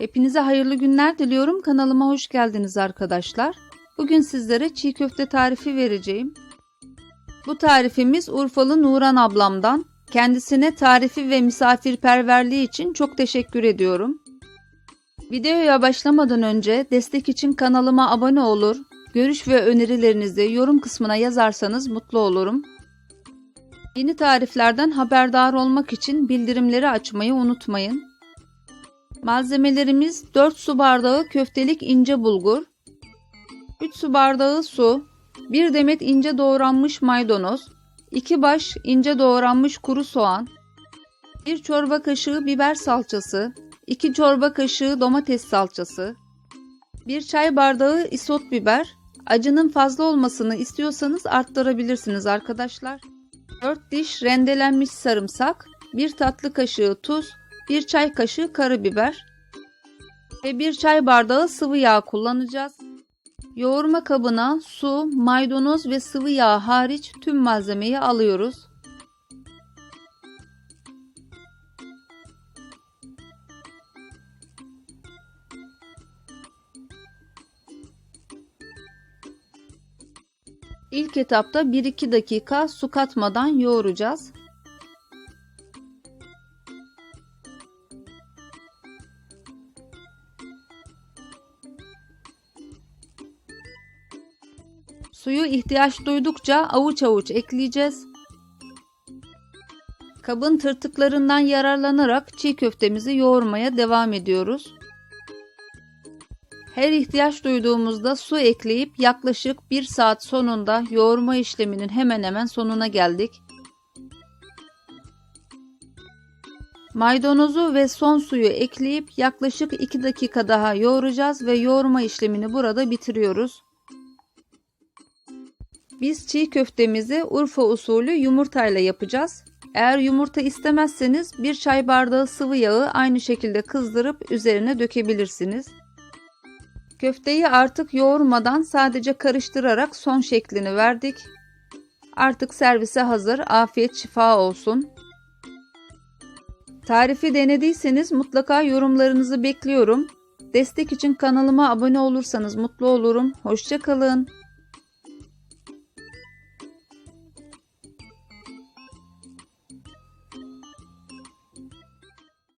Hepinize hayırlı günler diliyorum. Kanalıma hoş geldiniz arkadaşlar. Bugün sizlere çiğ köfte tarifi vereceğim. Bu tarifimiz Urfalı Nuran ablamdan. Kendisine tarifi ve misafirperverliği için çok teşekkür ediyorum. Videoya başlamadan önce destek için kanalıma abone olur, görüş ve önerilerinizi yorum kısmına yazarsanız mutlu olurum. Yeni tariflerden haberdar olmak için bildirimleri açmayı unutmayın. Malzemelerimiz 4 su bardağı köftelik ince bulgur, 3 su bardağı su, 1 demet ince doğranmış maydanoz, 2 baş ince doğranmış kuru soğan, 1 çorba kaşığı biber salçası, 2 çorba kaşığı domates salçası, 1 çay bardağı isot biber, acının fazla olmasını istiyorsanız arttırabilirsiniz arkadaşlar. 4 diş rendelenmiş sarımsak, 1 tatlı kaşığı tuz, 1 çay kaşığı karabiber ve 1 çay bardağı sıvı yağ kullanacağız. Yoğurma kabına su, maydanoz ve sıvı yağ hariç tüm malzemeyi alıyoruz. İlk etapta 1-2 dakika su katmadan yoğuracağız. Suyu ihtiyaç duydukça avuç avuç ekleyeceğiz. Kabın tırtıklarından yararlanarak çiğ köftemizi yoğurmaya devam ediyoruz. Her ihtiyaç duyduğumuzda su ekleyip yaklaşık 1 saat sonunda yoğurma işleminin hemen hemen sonuna geldik. Maydanozu ve son suyu ekleyip yaklaşık 2 dakika daha yoğuracağız ve yoğurma işlemini burada bitiriyoruz. Biz çiğ köftemizi Urfa usulü yumurtayla yapacağız. Eğer yumurta istemezseniz bir çay bardağı sıvı yağı aynı şekilde kızdırıp üzerine dökebilirsiniz. Köfteyi artık yoğurmadan sadece karıştırarak son şeklini verdik. Artık servise hazır. Afiyet şifa olsun. Tarifi denediyseniz mutlaka yorumlarınızı bekliyorum. Destek için kanalıma abone olursanız mutlu olurum. Hoşçakalın.